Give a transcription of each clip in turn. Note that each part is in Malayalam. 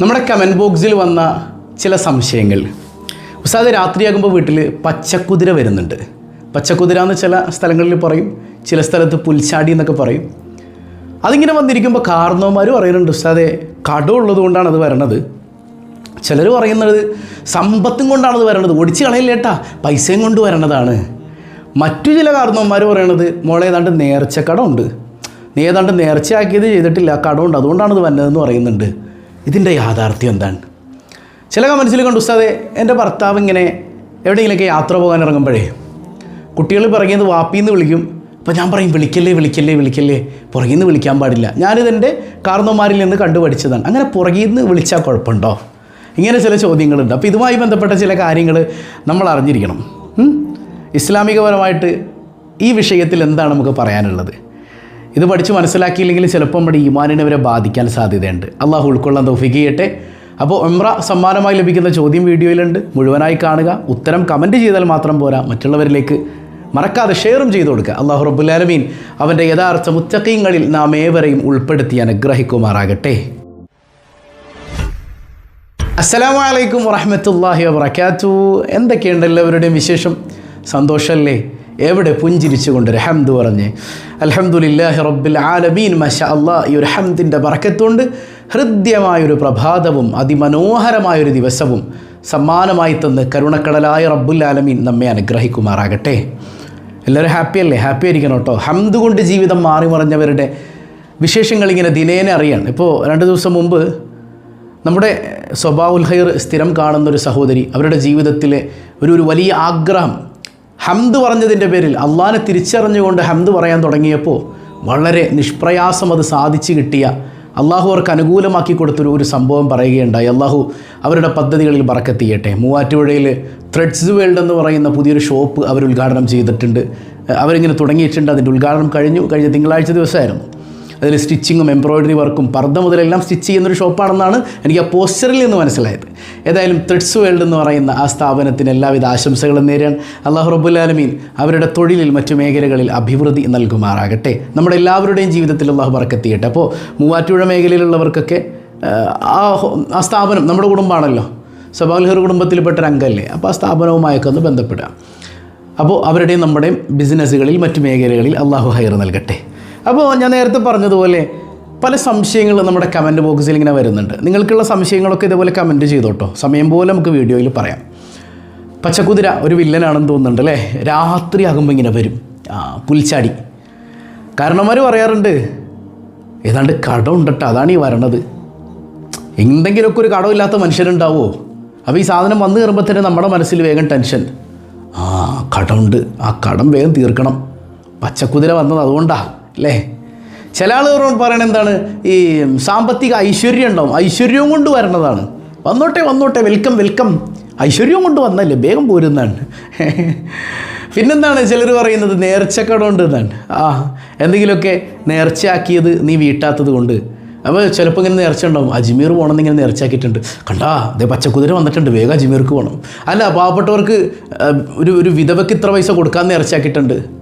നമ്മുടെ കമന്റ് ബോക്സിൽ വന്ന ചില സംശയങ്ങൾ. ഉസ്താദ് രാത്രിയാകുമ്പോൾ വീട്ടിൽ പച്ചക്കുതിര വരുന്നുണ്ട്. പച്ചക്കുതിര എന്ന് ചില സ്ഥലങ്ങളിൽ പറയും ചില സ്ഥലത്ത് പുൽച്ചാടി എന്നൊക്കെ പറയും. അതിങ്ങനെ വന്നിരിക്കുമ്പോൾ കാർന്നോമാരും പറയുന്നുണ്ട് ഉസ്താദെ കടമുള്ളത് കൊണ്ടാണ് അത് വരണത്. ചിലർ പറയുന്നത് സമ്പത്തും കൊണ്ടാണത് വരണത്. ഒടിച്ച് കളയില്ലേട്ടാ പൈസയും കൊണ്ട് വരണതാണ്. മറ്റു ചില കാർന്നവന്മാർ പറയണത് മോളെ ഏതാണ്ട് നേർച്ച ഉണ്ട്. നീ ഏതാണ്ട് നേർച്ചയാക്കിയത് ചെയ്തിട്ടില്ല കടമുണ്ട് അതുകൊണ്ടാണ് ഇത് വന്നതെന്ന് പറയുന്നുണ്ട്. ഇതിന്റെ യാഥാർത്ഥ്യം എന്താണ്? ചില കമൻസിൽ കണ്ടു ഉസ്താദെ എന്റെ ഭർത്താവ് ഇങ്ങനെ എവിടെയെങ്കിലുമൊക്കെ യാത്ര പോകാൻ ഇറങ്ങുമ്പോഴേ കുട്ടികൾ പിറകിന്ന് വാപ്പിന്ന് വിളിക്കും. അപ്പോൾ ഞാൻ പറയും വിളിക്കല്ലേ വിളിക്കല്ലേ വിളിക്കല്ലേ? പുറകിൽ നിന്ന് വിളിക്കാൻ പാടില്ല. ഞാനിതെന്റെ കാർന്നോമാരിൽ നിന്ന് കണ്ടുപഠിച്ചതാണ് അങ്ങനെ പുറകിൽ നിന്ന് വിളിച്ചാൽ കുഴപ്പമുണ്ടോ? ഇങ്ങനെ ചില ചോദ്യങ്ങളുണ്ട്. അപ്പോൾ ഇതുമായി ബന്ധപ്പെട്ട ചില കാര്യങ്ങൾ നമ്മൾ അറിഞ്ഞിരിക്കണം? ഇസ്ലാമികപരമായിട്ട് ഈ വിഷയത്തിൽ എന്താണ് നമുക്ക് പറയാനുള്ളത്? ഇത് പഠിച്ച് മനസ്സിലാക്കിയില്ലെങ്കിൽ ചിലപ്പോൾ നമ്മുടെ ഈമാനിനെ വരെ ബാധിക്കാൻ സാധ്യതയുണ്ട്. അള്ളാഹു ഉൾക്കൊള്ളാൻ തൗഫീക്ക് ചെയ്യട്ടെ. അപ്പോൾ ഉംറ സമ്മാനമായി ലഭിക്കുന്ന ചോദ്യം വീഡിയോയിലുണ്ട്. മുഴുവനായി കാണുക. ഉത്തരം കമന്റ് ചെയ്താൽ മാത്രം പോരാ. മറ്റുള്ളവരിലേക്ക് മറക്കാതെ ഷെയറും ചെയ്തു കൊടുക്കുക. അള്ളാഹു റബുല്ലാലമീൻ അവന്റെ യഥാർത്ഥ മുത്തക്കീങ്ങളിൽ നാം ഏവരെയും ഉൾപ്പെടുത്തി അനുഗ്രഹിക്കുമാറാകട്ടെ. അസ്സലാമു അലൈക്കും വറഹമത്തല്ലാഹി വബർക്കാത്തു എന്തൊക്കെയുണ്ട് എല്ലാവരുടെയും വിശേഷം? സന്തോഷമല്ലേ എവിടെ പുഞ്ചിരിച്ചുകൊണ്ട് ഹംദ് പറഞ്ഞ് അൽഹംദുലില്ലാഹി റബ്ബിൽ ആലമീൻ മഷ അള്ളാ ഈ ഒരു ഹംദിന്റെ പറക്കത്തുകൊണ്ട് ഹൃദ്യമായൊരു പ്രഭാതവും അതിമനോഹരമായൊരു ദിവസവും സമ്മാനമായി തന്ന് കരുണക്കടലായ റബ്ബുൽ ആലമീൻ നമ്മെ അനുഗ്രഹിക്കുമാറാകട്ടെ. എല്ലാവരും ഹാപ്പി അല്ലേ? ഹാപ്പി ആയിരിക്കണം കേട്ടോ. ഹംദ് കൊണ്ട് ജീവിതം മാറി മറിഞ്ഞവരുടെ വിശേഷങ്ങൾ ഇങ്ങനെ ദിനേനെ അറിയാണ് ഇപ്പോൾ രണ്ട് ദിവസം മുമ്പ് നമ്മുടെ സ്വഭാവുൽ ഹൈർ സ്ഥിരം കാണുന്നൊരു സഹോദരി അവരുടെ ജീവിതത്തിലെ ഒരു ഒരു വലിയ ആഗ്രഹം ഹംദ് പറഞ്ഞതിന്റെ പേരിൽ അള്ളാനെ തിരിച്ചറിഞ്ഞുകൊണ്ട് ഹംദ് പറയാൻ തുടങ്ങിയപ്പോൾ വളരെ നിഷ്പ്രയാസം അത് സാധിച്ചു കിട്ടിയ അള്ളാഹു അവർക്ക് അനുകൂലമാക്കി കൊടുത്തൊരു ഒരു സംഭവം പറയുകയുണ്ടായി. അള്ളാഹു അവരുടെ പദ്ധതികളിൽ പറക്കെത്തിയട്ടെ മൂവാറ്റുപുഴയിൽ ത്രെഡ്സ് വേൾഡ് എന്ന് പറയുന്ന പുതിയൊരു ഷോപ്പ് അവർ ഉദ്ഘാടനം ചെയ്തിട്ടുണ്ട്. അവരിങ്ങനെ തുടങ്ങിയിട്ടുണ്ട്. അതിന്റെ ഉദ്ഘാടനം കഴിഞ്ഞു. കഴിഞ്ഞ തിങ്കളാഴ്ച ദിവസമായിരുന്നു. അതിൽ സ്റ്റിച്ചിങ്ങും എംബ്രോയ്ഡറി വർക്കും പർദ്ദ മുതലെല്ലാം സ്റ്റിച്ച് ചെയ്യുന്നൊരു ഷോപ്പാണെന്നാണ് എനിക്ക് ആ പോസ്റ്ററിൽ നിന്ന് മനസ്സിലായത്. ഏതായാലും ത്രിഡ്സ് വേൾഡ് എന്ന് പറയുന്ന ആ സ്ഥാപനത്തിന് എല്ലാവിധ ആശംസകളും നേരാൻ അള്ളാഹു റബുല്ലാലമീൻ അവരുടെ തൊഴിലിൽ മറ്റു മേഖലകളിൽ അഭിവൃദ്ധി നൽകുമാറാകട്ടെ. നമ്മുടെ എല്ലാവരുടെയും ജീവിതത്തിൽ അള്ളാഹു പറക്കെത്തിയട്ടെ അപ്പോൾ മൂവാറ്റുപുഴ മേഖലയിലുള്ളവർക്കൊക്കെ ആ, ആ സ്ഥാപനം നമ്മുടെ കുടുംബമാണല്ലോ. സബാൽഹർ കുടുംബത്തിൽപ്പെട്ട ഒരു അംഗമല്ലേ. അപ്പോൾ ആ സ്ഥാപനവുമായൊക്കെ ഒന്ന് ബന്ധപ്പെടുക. അപ്പോൾ അവരുടെയും നമ്മുടെയും ബിസിനസ്സുകളിൽ മറ്റു മേഖലകളിൽ അള്ളാഹു ഹൈർ നൽകട്ടെ. അപ്പോൾ ഞാൻ നേരത്തെ പറഞ്ഞതുപോലെ പല സംശയങ്ങൾ നമ്മുടെ കമന്റ് ബോക്സിൽ ഇങ്ങനെ വരുന്നുണ്ട്. നിങ്ങൾക്കുള്ള സംശയങ്ങളൊക്കെ ഇതേപോലെ കമന്റ് ചെയ്തോട്ടോ. സമയം പോലെ നമുക്ക് വീഡിയോയിൽ പറയാം. പച്ചക്കുതിര ഒരു വില്ലനാണെന്ന് തോന്നുന്നുണ്ട് അല്ലേ? രാത്രി ആകുമ്പോൾ ഇങ്ങനെ വരും. പുൽച്ചാടി. കാരണന്മാർ പറയാറുണ്ട് ഏതാണ്ട് കടം ഉണ്ടട്ടോ അതാണ് ഈ വരണത്. എന്തെങ്കിലുമൊക്കെ ഒരു കടമില്ലാത്ത മനുഷ്യരുണ്ടാവുമോ അപ്പോൾ ഈ സാധനം വന്നു കയറുമ്പോൾ തന്നെ നമ്മുടെ മനസ്സിൽ വേഗം ടെൻഷൻ. ആ കടമുണ്ട്. ആ കടം വേഗം തീർക്കണം. പച്ചക്കുതിര വന്നത് അതുകൊണ്ടാ. അല്ലേ ചില ആളുകൾ പറയണത് എന്താണ്? ഈ സാമ്പത്തിക ഐശ്വര്യം ഉണ്ടാവും. ഐശ്വര്യവും കൊണ്ട് വരണതാണ്. വന്നോട്ടെ വന്നോട്ടെ വെൽക്കം വെൽക്കം ഐശ്വര്യവും കൊണ്ട് വന്നല്ലേ? വേഗം പോരുന്നതാണ്. പിന്നെന്താണ് ചിലർ പറയുന്നത്? നേർച്ചക്കടമുണ്ട് എന്നാണ്. ആ എന്തെങ്കിലുമൊക്കെ നേർച്ചയാക്കിയത് നീ വീട്ടാത്തത് കൊണ്ട്. അപ്പോൾ ചിലപ്പോൾ ഇങ്ങനെ നേർച്ച ഉണ്ടാവും. അജ്മീർ പോകണമെന്ന് ഇങ്ങനെ നേർച്ചയാക്കിയിട്ടുണ്ട്. കണ്ടാ അതേ പച്ചക്കുതിര വന്നിട്ടുണ്ട്. വേഗം അജ്മീർക്ക് പോകണം. അല്ല പാവപ്പെട്ടവർക്ക് ഒരു ഒരു വിധവയ്ക്ക് ഇത്ര പൈസ കൊടുക്കാൻ നേർച്ചയാക്കിയിട്ടുണ്ട്.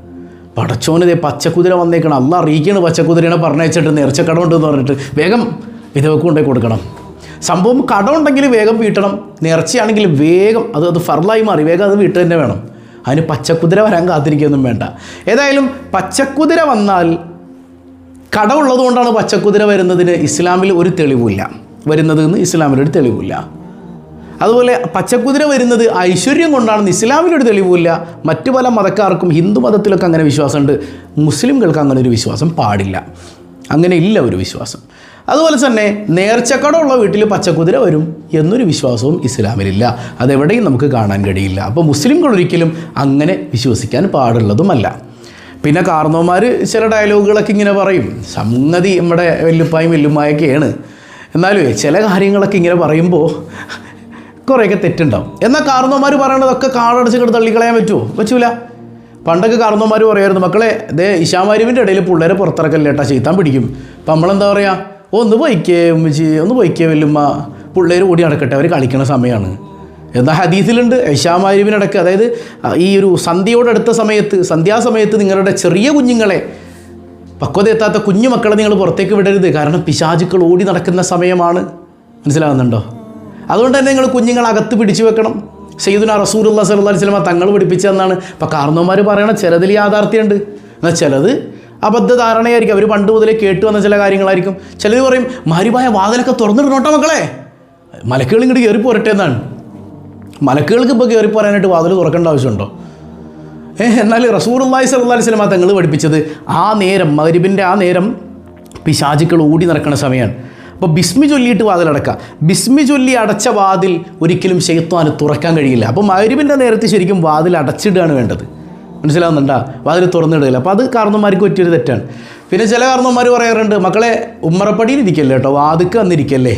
പടച്ചോന് ഇതേ പച്ചക്കുതിര വന്നേക്കണം. അല്ല അറിയിക്കണം പച്ചക്കുതിരനെ പറഞ്ഞയച്ചിട്ട് നേർച്ചക്കടമുണ്ട് ഉണ്ടെന്ന് പറഞ്ഞിട്ട്. വേഗം വിധവക്ക് കൊണ്ടുപോയി കൊടുക്കണം. സംഭവം കടം ഉണ്ടെങ്കിൽ വേഗം വീട്ടണം. നേർച്ചയാണെങ്കിൽ വേഗം അത് അത് ഫർലായി മാറി. വേഗം അത് വീട്ട് തന്നെ വേണം. അതിന് പച്ചക്കുതിര വരാൻ കാത്തിരിക്കുകയൊന്നും വേണ്ട. ഏതായാലും പച്ചക്കുതിര വന്നാൽ കടമുള്ളതുകൊണ്ടാണ് പച്ചക്കുതിര വരുന്നതിന് ഇസ്ലാമിൽ ഒരു തെളിവില്ല വരുന്നതെന്ന് ഇസ്ലാമിൽ ഒരു തെളിവില്ല അതുപോലെ പച്ചക്കുതിര വരുന്നത് ഐശ്വര്യം കൊണ്ടാണെന്ന് ഇസ്ലാമിലൊരു തെളിവില്ല മറ്റു പല മതക്കാർക്കും ഹിന്ദു മതത്തിലൊക്കെ അങ്ങനെ വിശ്വാസമുണ്ട്. മുസ്ലിംകൾക്ക് അങ്ങനെ ഒരു വിശ്വാസം പാടില്ല. അങ്ങനെ ഇല്ല ഒരു വിശ്വാസം. അതുപോലെ തന്നെ നേർച്ചക്കടമുള്ള വീട്ടിൽ പച്ചക്കുതിര വരും എന്നൊരു വിശ്വാസവും ഇസ്ലാമിലില്ല. അതെവിടെയും നമുക്ക് കാണാൻ കഴിയില്ല. അപ്പോൾ മുസ്ലിംകൾ ഒരിക്കലും അങ്ങനെ വിശ്വസിക്കാൻ പാടുള്ളതുമല്ല. പിന്നെ കാർന്നോമാർ ചില ഡയലോഗുകളൊക്കെ ഇങ്ങനെ പറയും. സംഗതി നമ്മുടെ വല്ലുപ്പായും വല്ലുമ്മായൊക്കെയാണ് എന്നാലും ചില കാര്യങ്ങളൊക്കെ ഇങ്ങനെ പറയുമ്പോൾ കുറേയൊക്കെ തെറ്റുണ്ടാവും. എന്നാൽ കാർന്നോമാർ പറയണതൊക്കെ കാടടച്ച് തള്ളിക്കളയാൻ പറ്റുമോ പറ്റൂല. പണ്ടൊക്കെ കാർന്നോമാർ പറയായിരുന്നു മക്കളെ ദേ ഇഷാമാരിവിന്റെ ഇടയിൽ പിള്ളേരെ പുറത്തിറക്കല്ലേട്ടാ ചെയ്ത്താൻ പിടിക്കും. അപ്പം നമ്മളെന്താ പറയുക ഒന്ന് പൊയ്ക്കേ ഉമ്മച്ചി ഒന്ന് പോയിക്കേ വല്ലുമ്മ. പിള്ളേർ ഓടി നടക്കട്ടെ അവർ കളിക്കണ സമയമാണ് എന്നാൽ ഹദീസിലുണ്ട് ഇഷാമാരുവിനിടയ്ക്ക് അതായത് ഈ ഒരു സന്ധ്യയോടടുത്ത സമയത്ത് സന്ധ്യാസമയത്ത് നിങ്ങളുടെ ചെറിയ കുഞ്ഞുങ്ങളെ പക്വത എത്താത്ത കുഞ്ഞു മക്കളെ നിങ്ങൾ പുറത്തേക്ക് വിടരുത്. കാരണം പിശാചുക്കൾ ഓടി നടക്കുന്ന സമയമാണ്. മനസ്സിലാവുന്നുണ്ടോ അതുകൊണ്ട് തന്നെ നിങ്ങൾ കുഞ്ഞുങ്ങളെ അകത്ത് പിടിച്ചു വെക്കണം. സയ്യിദുന റസൂലുള്ള സല്ലല്ലാഹു അലൈഹി വസല്ലമ തങ്ങൾ പഠിപ്പിച്ചതെന്നാണ് ഇപ്പോൾ കാർന്നോന്മാർ പറയണ ചിലതിൽ യാഥാർത്ഥ്യമുണ്ട്. എന്നാൽ ചിലത് അബദ്ധ ധാരണയായിരിക്കും അവർ പണ്ട് മുതലേ കേട്ട് വന്ന ചില കാര്യങ്ങളായിരിക്കും. ചിലർ പറയും മാരിമായ വാതിലൊക്കെ തുറന്നിടണോട്ടോ മക്കളെ. മലക്കുകൾ ഇങ്ങോട്ട് കയറി പോരട്ടെ എന്നാണ്. മലക്കുകൾക്ക് ഇപ്പോൾ കയറി പോരാനായിട്ട് വാതിൽ തുറക്കേണ്ട ആവശ്യമുണ്ടോ? ഏഹ് എന്നാൽ റസൂറുല്ലായി സല്ലല്ലാഹു അലൈഹി വസല്ലമ തങ്ങൾ പഠിപ്പിച്ചത് ആ നേരം മരിബിന്റെ ആ നേരം പിശാചുക്കൾ ഓടി നടക്കുന്ന സമയമാണ് അപ്പോൾ ബിസ്മി ചൊല്ലിയിട്ട് വാതിൽ വാതിലടക്കുക ബിസ്മി ചൊല്ലി അടച്ച വാതിൽ ഒരിക്കലും ശൈത്വാന് തുറക്കാൻ കഴിയില്ല. അപ്പോൾ മഗ്രിബിന്റെ നേരത്തെ ശരിക്കും വാതിൽ അടച്ചിടുകയാണ് വേണ്ടത്. മനസ്സിലാവുന്നുണ്ടോ? വാതിൽ തുറന്നിടുകയില്ല. അപ്പോൾ അത് കാരണന്മാർക്ക് പറ്റിയൊരു തെറ്റാണ്. പിന്നെ ചില കാരണന്മാർ പറയാറുണ്ട് മക്കളെ ഉമ്മറപ്പടിയിൽ ഇരിക്കല്ലേ കേട്ടോ വാതിക്ക് വന്നിരിക്കല്ലേ?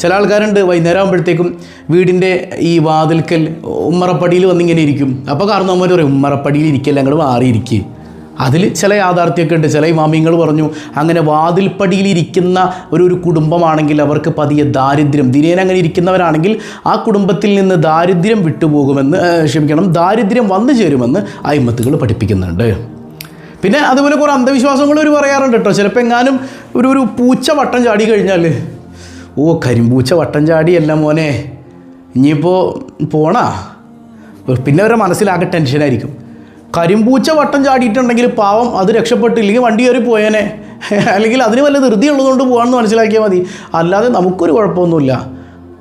ചില ആൾക്കാരുണ്ട് വൈകുന്നേരം ആകുമ്പോഴത്തേക്കും വീടിന്റെ ഈ വാതിൽക്കൽ ഉമ്മറപ്പടിയിൽ വന്നിങ്ങനെ ഇരിക്കും. അപ്പോൾ കാരണവന്മാർ പറയും ഉമ്മറപ്പടിയിൽ ഇരിക്കല്ലേ? അങ്ങോട്ട് മാറിയിരിക്കുക അതിൽ ചില യാഥാർത്ഥ്യമൊക്കെ ഉണ്ട്. ചില ഇമാമിങ്ങൾ പറഞ്ഞു അങ്ങനെ വാതിൽപ്പടിയിലിരിക്കുന്ന ഒരു ഒരു കുടുംബമാണെങ്കിൽ അവർക്ക് പതിയെ ദാരിദ്ര്യം. ദിനേന അങ്ങനെ ഇരിക്കുന്നവരാണെങ്കിൽ ആ കുടുംബത്തിൽ നിന്ന് ദാരിദ്ര്യം വിട്ടുപോകുമെന്ന് ക്ഷമിക്കണം ദാരിദ്ര്യം വന്നു ചേരുമെന്ന് അയിമത്തുകൾ പഠിപ്പിക്കുന്നുണ്ട്. പിന്നെ അതുപോലെ കുറേ അന്ധവിശ്വാസങ്ങൾ ഒരു പറയാറുണ്ട് കേട്ടോ. ചിലപ്പോൾ എങ്ങാനും ഒരു ഒരു പൂച്ച വട്ടം ചാടി കഴിഞ്ഞാൽ ഓ കരിമ്പൂച്ച വട്ടം ചാടിയല്ല മോനെ ഇനിയിപ്പോൾ പോണാ? പിന്നെ അവരുടെ മനസ്സിലാകെ ടെൻഷനായിരിക്കും. കരിമ്പൂച്ച വട്ടം ചാടിയിട്ടുണ്ടെങ്കിൽ പാവം അത് രക്ഷപ്പെട്ടില്ലെങ്കിൽ വണ്ടി കയറി പോയേനെ. അല്ലെങ്കിൽ അതിന് വല്ല ധൃതി ഉള്ളതുകൊണ്ട് പോകാമെന്ന് മനസ്സിലാക്കിയാൽ മതി. അല്ലാതെ നമുക്കൊരു കുഴപ്പമൊന്നുമില്ല.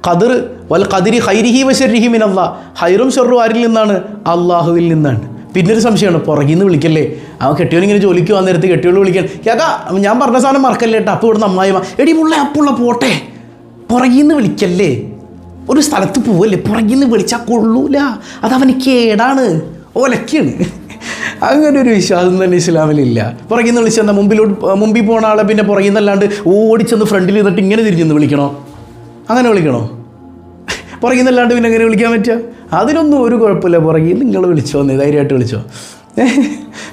കതിർ വൽ കതിരി ഹൈരിഹി വശരിഹി മിനല്ല. ഹൈറും ഷെറും ആരിൽ നിന്നാണ്? അള്ളാഹുവിൽ നിന്നാണ്. പിന്നെ ഒരു സംശയമാണ് പുറകിൽ നിന്ന് വിളിക്കല്ലേ? അവൻ കെട്ടിയോനിങ്ങനെ ജോലിക്ക് വന്ന നേരത്ത് കെട്ടിയോട് വിളിക്കാൻ കേക്കാ ഞാൻ പറഞ്ഞ സാധനം മറക്കല്ലേ കേട്ടോ അപ്പോൾ ഇവിടുന്ന് അമ്മായിമ എടി മുള്ള അപ്പുള്ള പോട്ടെ? പുറകിൽ നിന്ന് വിളിക്കല്ലേ? ഒരു സ്ഥലത്ത് പോവല്ലേ? പുറകിൽ നിന്ന് വിളിച്ചാൽ കൊള്ളൂല. അതവന് കേടാണ്. ഓലക്കാണ്. അങ്ങനെ ഒരു വിശ്വാസം തന്നെ ഇസ്ലാമിലില്ല. പുറകിൽ നിന്ന് വിളിച്ചെന്നാൽ മുമ്പിലോട്ട് മുമ്പിൽ പോണ ആളെ പിന്നെ പുറകിൽ നിന്നല്ലാണ്ട് ഓടിച്ചെന്ന് ഫ്രണ്ടിൽ നിന്നിട്ട് ഇങ്ങനെ തിരിഞ്ഞെന്ന് വിളിക്കണോ? അങ്ങനെ വിളിക്കണോ? പുറകിൽ നിന്നല്ലാണ്ട് പിന്നെ എങ്ങനെ വിളിക്കാൻ പറ്റുക? അതിനൊന്നും ഒരു കുഴപ്പമില്ല. പുറകിൽ നിങ്ങൾ വിളിച്ചോ ധൈര്യമായിട്ട് വിളിച്ചോ.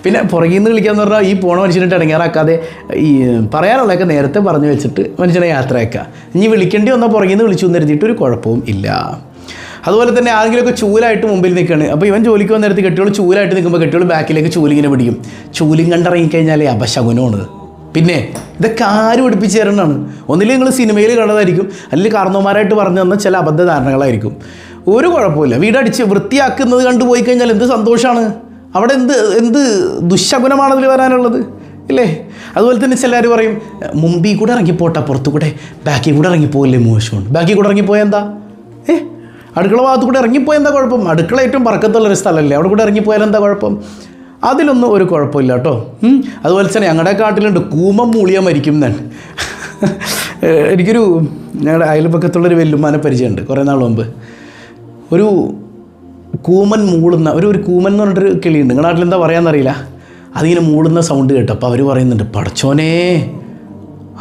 പിന്നെ പുറകിൽ നിന്ന് വിളിക്കാന്ന് പറഞ്ഞാൽ ഈ പോണ മനുഷ്യനായിട്ട് ഇടങ്ങാറാക്കാതെ ഈ പറയാനുള്ളതൊക്കെ നേരത്തെ പറഞ്ഞു വെച്ചിട്ട് മനുഷ്യനെ യാത്രയാക്കുക. ഇനി വിളിക്കേണ്ടി വന്നാൽ പുറകിൽ നിന്ന് വിളിച്ചു എന്ന് ഒരു കുഴപ്പവും ഇല്ല. അതുപോലെ തന്നെ ആരെങ്കിലുമൊക്കെ ചൂലായിട്ട് മുമ്പിൽ നിൽക്കുകയാണ്. അപ്പോൾ ഇവൻ ജോലിക്ക് വന്ന നേരത്ത് കെട്ടിയോൾ ചൂലായിട്ട് നിൽക്കുമ്പോൾ കെട്ടിയോൾ ബാക്കിലേക്ക് ചൂലിങ്ങനെ പിടിക്കും ചൂലിങ് കണ്ടിറങ്ങിക്കഴിഞ്ഞാൽ അപശകുനമാണ്. പിന്നെ ഇതൊക്കെ ആരും പഠിപ്പിച്ച് തരണമാണ് ഒന്നില്ലെങ്കിൽ നിങ്ങൾ സിനിമയിൽ കണ്ടതായിരിക്കും. അല്ലെങ്കിൽ കാരണവന്മാരായിട്ട് പറഞ്ഞു തന്ന ചില അബദ്ധ ധാരണകളായിരിക്കും ഒരു കുഴപ്പമില്ല. വീടടിച്ച് വൃത്തിയാക്കുന്നത് കണ്ടു പോയി കഴിഞ്ഞാൽ എന്ത് സന്തോഷമാണ് അവിടെ എന്ത് എന്ത് ദുശകുനമാണ് അതിൽ വരാനുള്ളത്? ഇല്ലേ? അതുപോലെ തന്നെ ചിലർ പറയും മുമ്പിൽ കൂടെ ഇറങ്ങിപ്പോട്ടെ പുറത്തു കൂടെ ബാക്കിൽ കൂടെ ഇറങ്ങിപ്പോയില്ലേ മോശമാണ്. ബാക്കിൽ കൂടെ ഇറങ്ങിപ്പോയാൽ എന്താ? ഏ? അടുക്കള ഭാഗത്ത് കൂടെ ഇറങ്ങിപ്പോയാൽ എന്താ കുഴപ്പം? അടുക്കള ഏറ്റവും പറക്കത്തുള്ളൊരു സ്ഥലമല്ലേ? അവിടെ കൂടെ ഇറങ്ങിപ്പോയാൽ എന്താ കുഴപ്പം? അതിലൊന്നും ഒരു കുഴപ്പമില്ല കേട്ടോ. അതുപോലെ തന്നെ ഞങ്ങളുടെ കാട്ടിലുണ്ട്. കൂമം മൂളിയാൻ മരിക്കും ഏഹ് എനിക്കൊരു ഞങ്ങളുടെ അയൽപക്കത്തുള്ളൊരു വെല്ലുമാനെ പരിചയമുണ്ട് കുറേ നാൾ മുമ്പ്. ഒരു കൂമൻ മൂളുന്ന ഒരു ഒരു കൂമൻ എന്ന് പറഞ്ഞിട്ടൊരു കിളിയുണ്ട്. നിങ്ങളുടെ നാട്ടിൽ എന്താ പറയാന്നറിയില്ല? അതിങ്ങനെ മൂളുന്ന സൗണ്ട് കേട്ടോ. അപ്പോൾ അവർ പറയുന്നുണ്ട് പടച്ചോനെ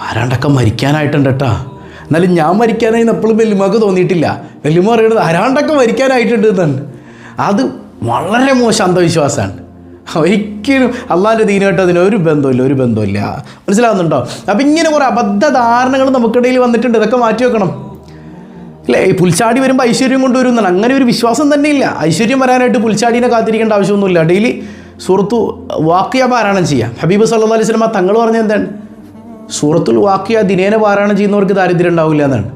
ആരാണ്ടൊക്കെ മരിക്കാനായിട്ടുണ്ട് കേട്ടാ എന്നാലും ഞാൻ മരിക്കാനായി എപ്പോഴും വെല്ലുമാക്ക് തോന്നിയിട്ടില്ല. വെല്ലുമ പറയുന്നത് ആരാണ്ടൊക്കെ മരിക്കാനായിട്ടുണ്ട് എന്നാണ് അത് വളരെ മോശം അന്ധവിശ്വാസമാണ്. ഒരിക്കലും അള്ളാന്റെ ദീനമായിട്ട് അതിന് ഒരു ബന്ധമില്ല ഒരു ബന്ധമില്ല മനസ്സിലാവുന്നുണ്ടോ? അപ്പം ഇങ്ങനെ കുറേ അബദ്ധ ധാരണകൾ നമുക്കിടയിൽ വന്നിട്ടുണ്ട്. ഇതൊക്കെ മാറ്റി വെക്കണം. അല്ലേ ഈ പുൽച്ചാടി വരുമ്പോൾ ഐശ്വര്യം കൊണ്ടുവരുന്നതാണ് അങ്ങനെ ഒരു വിശ്വാസം തന്നെ ഇല്ല. ഐശ്വര്യം വരാനായിട്ട് പുൽച്ചാടീനെ കാത്തിരിക്കേണ്ട ആവശ്യമൊന്നുമില്ല. ഡെയിലി സുഹൃത്തു വാക്കിയ പാരായണം ചെയ്യാം. ഹബീബ് സല്ലാ അലൈഹി സ്വലമ തങ്ങൾ പറഞ്ഞ എന്താണ്? സൂറത്തുൽ വാക്കിയ ദിനേന പാരായണം ചെയ്യുന്നവർക്ക് ദാരിദ്ര്യം ഉണ്ടാവില്ല എന്നാണ്.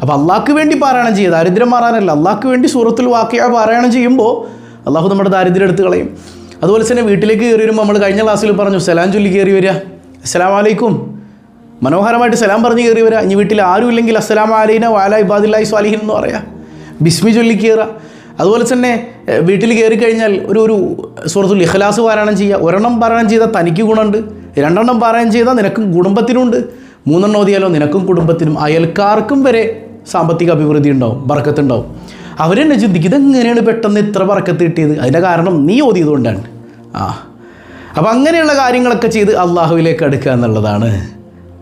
അപ്പോൾ അള്ളാഹ്ക്ക് വേണ്ടി പാരായണം ചെയ്യുക. ദാരിദ്ര്യം മാറാനല്ല. അള്ളാഹ്ക്ക് വേണ്ടി സൂറത്തുൽ വാക്കിയ പാരായണം ചെയ്യുമ്പോൾ അള്ളാഹു നമ്മുടെ ദാരിദ്ര്യം എടുത്ത് കളയും. അതുപോലെ തന്നെ വീട്ടിലേക്ക് കയറി വരുമ്പോൾ നമ്മൾ കഴിഞ്ഞ ക്ലാസ്സിൽ പറഞ്ഞു സലാം ചൊല്ലി കയറി വരിക അസ്സലാം വലൈക്കും മനോഹരമായിട്ട് സലാം പറഞ്ഞ് കയറി വരിക ഇനി വീട്ടിൽ ആരും ഇല്ലെങ്കിൽ അസ്സലാം അലൈന വാല ഇബാദില്ലായി സ്വാലിഹിൻ എന്ന് പറയാം. ബിസ്മി ചൊല്ലി കയറുക അതുപോലെ തന്നെ വീട്ടിൽ കയറി കഴിഞ്ഞാൽ ഒരു ഒരു സുഹൃത്തുൽ ഇഖ്ലാസ് പാരായണം ചെയ്യുക. ഒരെണ്ണം പാരായണം ചെയ്താൽ തനിക്ക് ഗുണമുണ്ട്. രണ്ടെണ്ണം പാരായണം ചെയ്താൽ നിനക്കും കുടുംബത്തിനുണ്ട്. മൂന്നെണ്ണം ഓതിയാലോ നിനക്കും കുടുംബത്തിനും. അയൽക്കാർക്കും വരെ സാമ്പത്തിക അഭിവൃദ്ധി ഉണ്ടാവും ബർക്കത്തുണ്ടാവും അവരെന്നെ ചിന്തിക്കും ഇതെങ്ങനെയാണ് പെട്ടെന്ന് ഇത്ര ബർക്കത്ത് കിട്ടിയത്? അതിന്റെ കാരണം നീ ഓതിയതുകൊണ്ടാണ് ആ. അപ്പം അങ്ങനെയുള്ള കാര്യങ്ങളൊക്കെ ചെയ്ത് അള്ളാഹുവിലേക്ക് അടുക്കുക എന്നുള്ളതാണ്.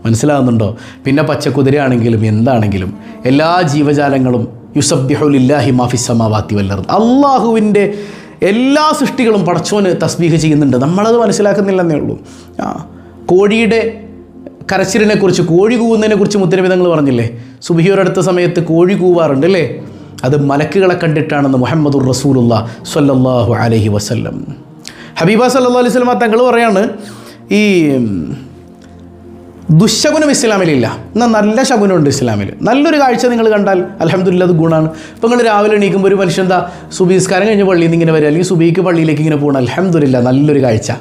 മനസ്സിലാകുന്നുണ്ടോ പിന്നെ പച്ചക്കുതിരയാണെങ്കിലും എന്താണെങ്കിലും എല്ലാ ജീവജാലങ്ങളും യുസബ്യഹുലില്ലാഹി മാഫിസമാവാത്തി വല്ലർ അള്ളാഹുവിന്റെ എല്ലാ സൃഷ്ടികളും പടച്ചോന് തസ്ബീഹ് ചെയ്യുന്നുണ്ട്. നമ്മളത് മനസ്സിലാക്കുന്നില്ലെന്നേ ഉള്ളൂ. ആ കോഴിയുടെ കരച്ചിലിനെക്കുറിച്ച് കോഴി കൂവുന്നതിനെ കുറിച്ച് മുത്തരവിധങ്ങൾ പറഞ്ഞില്ലേ? സുബിഹിയോരടുത്ത സമയത്ത് കോഴി കൂവാറുണ്ട് അല്ലേ? അത് മലക്കുകളെ കണ്ടിട്ടാണെന്ന് മുഹമ്മദുർ റസൂലുള്ള സ്വല്ലല്ലാഹു അലഹി വസല്ലം. ഹബീബ സല്ലാ അലൈഹി സ്വലമ തങ്ങൾ പറയാണ് ഈ ദുശകുനം ഇസ്ലാമിലില്ല. എന്നാൽ നല്ല ശകുനമുണ്ട് ഇസ്ലാമിൽ നല്ലൊരു കാഴ്ച നിങ്ങൾ കണ്ടാൽ അലഹമ്മദില്ല അത് ഗുണമാണ് ഇപ്പോൾ നിങ്ങൾ രാവിലെ എണീക്കുമ്പോൾ ഒരു മനുഷ്യൻ എന്താ സുബീസ്കാരം കഴിഞ്ഞ് പള്ളിയിൽ നിന്ന് ഇങ്ങനെ വരിക അല്ലെങ്കിൽ സുബീക്ക് പള്ളിയിലേക്ക് ഇങ്ങനെ പോകണം അലഹമ്മദില്ല നല്ലൊരു കാഴ്ച.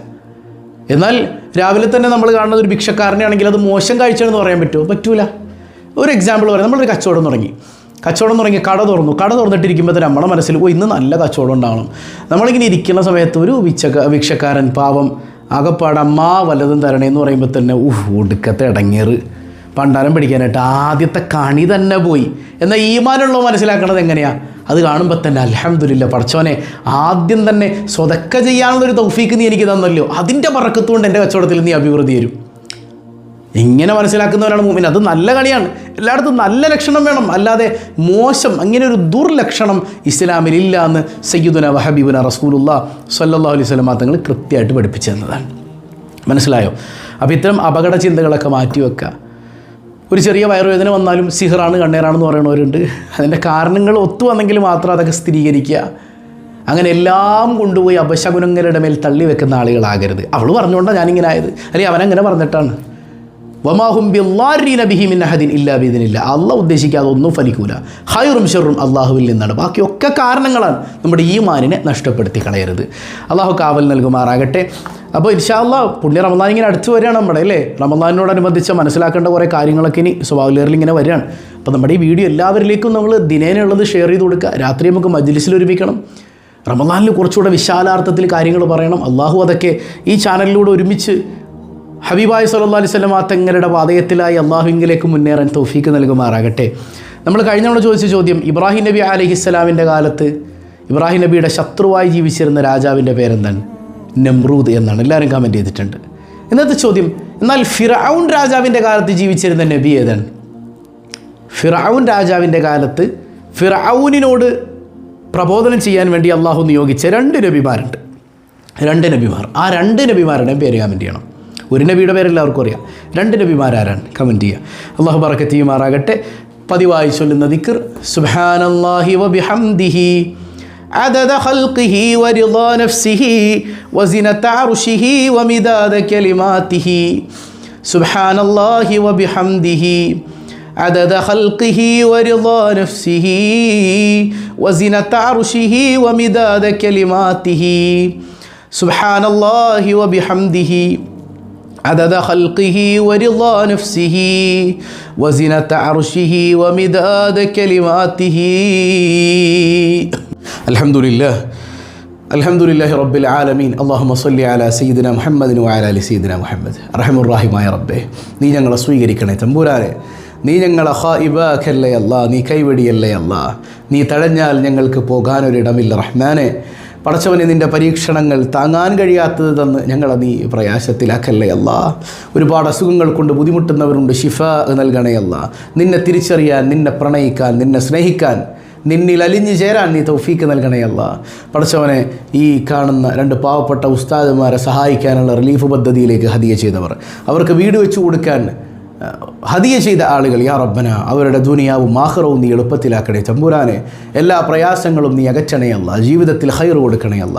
എന്നാൽ രാവിലെ തന്നെ നമ്മൾ കാണുന്നത് ഒരു ഭിക്ഷക്കാരനെ ആണെങ്കിൽ അത് മോശം കാഴ്ചയാണെന്ന് പറയാൻ പറ്റുമോ? പറ്റൂല. ഒരു എക്സാമ്പിൾ പറയാം. നമ്മളൊരു കച്ചവടം തുടങ്ങി. കച്ചവടം തുടങ്ങി കട തുറന്നു. കട തുറന്നിട്ടിരിക്കുമ്പോൾ തന്നെ നമ്മുടെ മനസ്സിൽ ഓ ഇന്ന് നല്ല കച്ചവടം ഉണ്ടാവണം. നമ്മളിങ്ങനെ ഇരിക്കുന്ന സമയത്ത് ഒരു ഭിക്ഷക്ക ഭിക്ഷക്കാരൻ പാവം ആകപ്പാട് അമ്മാ വല്ലതും തരണേ എന്ന് പറയുമ്പോൾ തന്നെ ഊഹ് ഒടുക്കത്തെ ഇടങ്ങേറ്. പണ്ടാരം പിടിക്കാനായിട്ട് ആദ്യത്തെ കണി തന്നെ പോയി. എന്നാൽ ഈമാനുള്ള മനസ്സിലാക്കണത് എങ്ങനെയാണ് അത് കാണുമ്പോൾ തന്നെ അലഹമ്മദില്ല പഠിച്ചവനെ ആദ്യം തന്നെ സ്വതക്ക ചെയ്യാനുള്ളൊരു തൗഫീക്ക് നീ എനിക്ക് തന്നല്ലോ. അതിന്റെ പറക്കത്തുകൊണ്ട് എന്റെ കച്ചവടത്തിൽ നീ അഭിവൃദ്ധി വരും ഇങ്ങനെ മനസ്സിലാക്കുന്നവരാണ് മൂമിൻ അത് നല്ല കളിയാണ്. എല്ലായിടത്തും നല്ല ലക്ഷണം വേണം. അല്ലാതെ മോശം അങ്ങനെ ഒരു ദുർലക്ഷണം ഇസ്ലാമിൽ ഇല്ല എന്ന് സയ്യിദുന വഹബീബുന റസൂലുള്ള സല്ലാ അലൈഹി സ്വലമാ തങ്ങൾ കൃത്യമായിട്ട് പഠിപ്പിച്ചു തന്നതാണ്. മനസ്സിലായോ? അപ്പോൾ ഇത്തരം അപകട ചിന്തകളൊക്കെ മാറ്റി വെക്കുക ഒരു ചെറിയ വയറുവേദന വന്നാലും സിഹറാണ് കണ്ണേറാണെന്ന് പറയണവരുണ്ട്. അതിന്റെ കാരണങ്ങൾ ഒത്തു വന്നെങ്കിൽ മാത്രം അതൊക്കെ സ്ഥിരീകരിക്കുക. അങ്ങനെ എല്ലാം കൊണ്ടുപോയി അപശകുനങ്ങളുടെ മേൽ തള്ളി വെക്കുന്ന ആളുകളാകരുത്. അവൾ പറഞ്ഞുകൊണ്ടാണ് ഞാനിങ്ങനെ ആയത്. അല്ലെങ്കിൽ അവനങ്ങനെ പറഞ്ഞിട്ടാണ്. വമാഹും ഇല്ലാ അള്ളാഹ് ഉദ്ദേശിക്കാതെ ഒന്നും ഫലിക്കൂല. ഹൈറും ഷെറും അള്ളാഹുവിൽ നിന്നാണ്. ബാക്കിയൊക്കെ കാരണങ്ങളാണ്. നമ്മുടെ ഈ മാനിനെ നഷ്ടപ്പെടുത്തി കളയരുത്. അള്ളാഹു കാവൽ നൽകുമാറാകട്ടെ. അപ്പോൾ ഇൻഷാല്ല പുണ്യ റമദാൻ ഇങ്ങനെ അടുത്ത് വരികയാണ് നമ്മുടെ അല്ലേ? റമദാനോടനുബന്ധിച്ച് മനസ്സിലാക്കേണ്ട കുറേ കാര്യങ്ങളൊക്കെ ഇനി സ്വഭാവലേറിൽ ഇങ്ങനെ വരികയാണ്. അപ്പോൾ നമ്മുടെ ഈ വീഡിയോ എല്ലാവരിലേക്കും നമ്മൾ ദിനേനുള്ളത് ഷെയർ ചെയ്ത് കൊടുക്കുക. രാത്രി നമുക്ക് മജ്ലിസിൽ ഒരുമിക്കണം. റമദാനിൽ കുറച്ചുകൂടെ വിശാലാർത്ഥത്തിൽ കാര്യങ്ങൾ പറയണം. അള്ളാഹു അതൊക്കെ ഈ ചാനലിലൂടെ ഒരുമിച്ച് ഹബീബായ് സല്ലാ അലൈഹി സ്വലം ആ തെങ്ങരുടെ പാതയത്തിലായി അള്ളാഹുവിങ്കിലേക്ക് മുന്നേറാൻ തൗഫീക്ക് നൽകുമാറാകട്ടെ. നമ്മൾ കഴിഞ്ഞ തവണ ചോദിച്ച ചോദ്യം ഇബ്രാഹിം നബി അലഹിസ്സലാമിന്റെ കാലത്ത് ഇബ്രാഹിം നബിയുടെ ശത്രുവായി ജീവിച്ചിരുന്ന രാജാവിന്റെ പേരെന്താണ്? നമ്രൂദ് എന്നാണ്. എല്ലാവരും കമന്റ് ചെയ്തിട്ടുണ്ട്. ഇന്നത്തെ ചോദ്യം എന്നാൽ ഫിറൌൺ രാജാവിന്റെ കാലത്ത് ജീവിച്ചിരുന്ന നബി ഏതാണ്? ഫിറൌൺ രാജാവിന്റെ കാലത്ത് ഫിറൌനിനോട് പ്രബോധനം ചെയ്യാൻ വേണ്ടി അള്ളാഹു നിയോഗിച്ച രണ്ട് നബിമാരുണ്ട്. രണ്ട് നബിമാർ. ആ രണ്ട് നബിമാരുടെയും പേര് കമന്റ് ചെയ്യണം. ഒരു നബിയുടെ പേര് എല്ലാവർക്കും അറിയാം രണ്ട് നബിമാരാരാണ് കമൻറ്റ് ചെയ്യുക അള്ളാഹു ബറക്കത്ത് ചെയ്യുമാറാകട്ടെ പതിവായി ചൊല്ലുന്ന ദിക്കർ സുബ്ഹാനല്ലാഹി വബിഹംദിഹി عدد خلقه ورضا نفسه وزنة عرشه ومداد كلماته سبحان الله وبحمده عدد خلقه ورضا نفسه وزنة عرشه ومداد كلماته سبحان الله وبحمده عدد خلقه ورضا نفسه وزنة عرشه ومداد كلماته الحمد لله الحمد لله رب العالمين اللهم صل على سيدنا محمد وعلى آل سيدنا محمد رحم الراحم يا ربي നീ ഞങ്ങളെ സ്വീകരിക്കണേ തമ്പുരാനെ നീ ഞങ്ങളെ ഹായിബാക്കല്ലേ അല്ലാ നീ കൈവടിയല്ലേ അല്ലാ നീ തഴഞ്ഞാൽ ഞങ്ങൾക്ക് പോകാനൊരിടമില്ല റഹ്മാനെ പടച്ചവനെ നിന്റെ പരീക്ഷണങ്ങൾ താങ്ങാൻ കഴിയാത്തത് തന്ന് ഞങ്ങളെ നീ പ്രയാസത്തിലാക്കല്ലേ അല്ല? ഒരുപാട് അസുഖങ്ങൾ കൊണ്ട് ബുദ്ധിമുട്ടുന്നവരുണ്ട് ഷിഫ നൽകണേ നിന്നെ തിരിച്ചറിയാൻ നിന്നെ പ്രണയിക്കാൻ നിന്നെ സ്നേഹിക്കാൻ നിന്നിൽ അലിഞ്ഞു ചേരാൻ നീ തൗഫീക്ക് നൽകണയല്ല പടച്ചവനെ ഈ കാണുന്ന രണ്ട് പാവപ്പെട്ട ഉസ്താദുമാരെ സഹായിക്കാനുള്ള റിലീഫ് പദ്ധതിയിലേക്ക് ഹതിയ ചെയ്തവർ. അവർക്ക് വീട് വെച്ചു കൊടുക്കാൻ ഹദിയ ചെയ്ത ആളുകൾ യാ റബ്ബന അവരുടെ ദുനിയാവും ആഹ്റവും നീ എളുപ്പത്തിലാക്കണേ തമ്പുരാനെ എല്ലാ പ്രയാസങ്ങളും നീ അകറ്റണയല്ല ജീവിതത്തിൽ ഹൈർ കൊടുക്കണയല്ല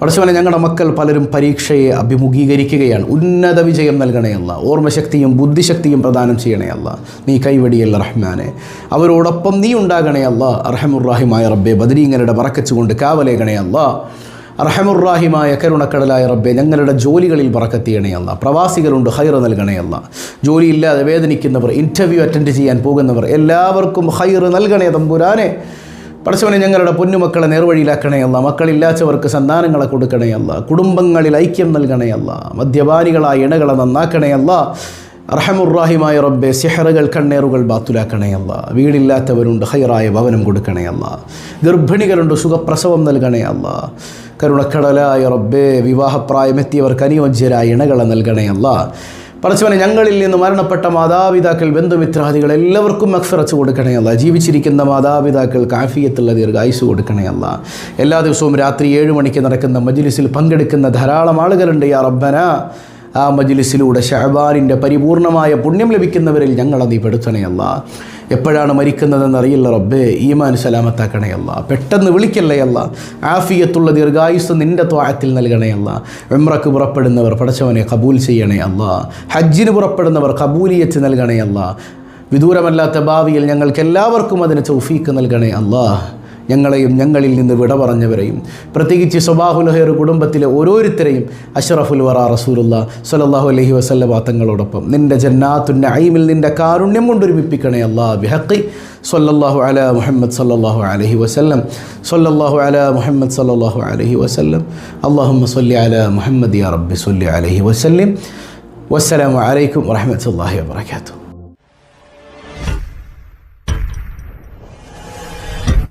പടച്ചവനെ ഞങ്ങളുടെ മക്കൾ പലരും പരീക്ഷയെ അഭിമുഖീകരിക്കുകയാണ്. ഉന്നത വിജയം നൽകണയല്ല ഓർമ്മശക്തിയും ബുദ്ധിശക്തിയും പ്രദാനം ചെയ്യണയല്ല നീ കൈവടിയല്ല റഹ്മാനെ. അവരോടൊപ്പം നീ ഉണ്ടാകണയല്ല അറഹമുറാഹിമായ റബ്ബെ ബദരീങ്ങരുടെ പറക്കച്ചുകൊണ്ട് കാവലേകണയല്ല അർഹമുറാഹിമായ കരുണക്കടലായ റബ്ബെ ഞങ്ങളുടെ ജോലികളിൽ പറക്കത്തിയണയല്ല പ്രവാസികളുണ്ട് ഹൈർ നൽകണയല്ല ജോലിയില്ലാതെ വേദനിക്കുന്നവർ ഇന്റർവ്യൂ അറ്റൻഡ് ചെയ്യാൻ പോകുന്നവർ എല്ലാവർക്കും ഹൈർ നൽകണേ തമ്പുരാനെ. പടച്ചവനെ ഞങ്ങളുടെ പൊന്നുമക്കളെ നേർവഴിയിലാക്കണയല്ല മക്കളില്ലാത്തവർക്ക് സന്താനങ്ങളെ കൊടുക്കണയല്ല കുടുംബങ്ങളിൽ ഐക്യം നൽകണയല്ല മദ്യപാനികളായ ഇണകളെ നന്നാക്കണയല്ല അർഹമുറാഹിമായ റബ്ബെ സിഹറുകൾ കണ്ണേറുകൾ ബാത്തുലാക്കണയല്ല വീടില്ലാത്തവരുണ്ട് ഹൈറായ ഭവനം കൊടുക്കണയല്ല ഗർഭിണികളുണ്ട് സുഖപ്രസവം നൽകണയല്ല കരുണക്കടലായ റബ്ബെ വിവാഹപ്രായമെത്തിയവർക്ക് അനുയോജ്യരായ ഇണകളെ നൽകണയല്ല പറച്ചവനെ ഞങ്ങളിൽ നിന്ന് മരണപ്പെട്ട മാതാപിതാക്കൾ ബന്ധുമിത്രാദികൾ എല്ലാവർക്കും മക്ഫിറച്ച് കൊടുക്കണയല്ല ജീവിച്ചിരിക്കുന്ന മാതാപിതാക്കൾ കാഫിയത്തുള്ള ദീർഘായുസ് കൊടുക്കണയല്ല എല്ലാ ദിവസവും രാത്രി ഏഴ് മണിക്ക് നടക്കുന്ന മജ്ലിസിൽ പങ്കെടുക്കുന്ന ധാരാളം ആളുകളുണ്ട് യാ റബ്ബന. ആ മജ്ലിസിലൂടെ ഷഹബാനിന്റെ പരിപൂർണമായ പുണ്യം ലഭിക്കുന്നവരിൽ ഞങ്ങളെ നീ പെടുത്തണയല്ല എപ്പോഴാണ് മരിക്കുന്നതെന്ന് അറിയില്ല റബ്ബേ ഈമാൻ സലാമത്താക്കണേ അല്ല പെട്ടെന്ന് വിളിക്കല്ലേ അല്ല ആഫിയത്തുള്ള ദീർഘായുസ് നിന്റെ ത്വാഴത്തിൽ നൽകണയല്ല. വെമ്രക്ക് പുറപ്പെടുന്നവർ പടച്ചവനെ കബൂൽ ചെയ്യണേ അല്ല ഹജ്ജിന് പുറപ്പെടുന്നവർ കബൂലിയത്ത് നൽകണേ വിദൂരമല്ലാത്ത ഭാവിയിൽ ഞങ്ങൾക്ക് എല്ലാവർക്കും അതിന് ചൗഫീക്ക് നൽകണേ അല്ലാ ഞങ്ങളെയും ഞങ്ങളിൽ നിന്ന് വിട പറഞ്ഞവരെയും പ്രത്യേകിച്ച് സുബാഹുൽ ഹെയർ കുടുംബത്തിലെ ഓരോരുത്തരെയും അഷ്റഫുൽ വറ റസൂലുള്ള സലല്ലാഹു അലഹി വസല്ല തങ്ങളോടൊപ്പം. നിന്റെ ജന്നാത്തുന്റെ ഐമിൽ നിന്റെ കാരുണ്യം കൊണ്ടൊരുമിപ്പിക്കണേ അല്ലാ ബിഹക്കി സല്ലല്ലാഹു അല മുഹമ്മദ് സല്ലല്ലാഹു അലഹി വസല്ലം. സല്ലല്ലാഹു അല മുഹമ്മദ് സല്ലല്ലാഹു അലഹി വസല്ലം. അള്ളാഹുമ്മ സല്ലി അല മുഹമ്മദ് യാ റബ്ബി സല്ലി അലഹി വസല്ലം. വസ്സലാമു അലൈക്കും വറഹമത്തല്ലാഹി വാബർക്കാത്തു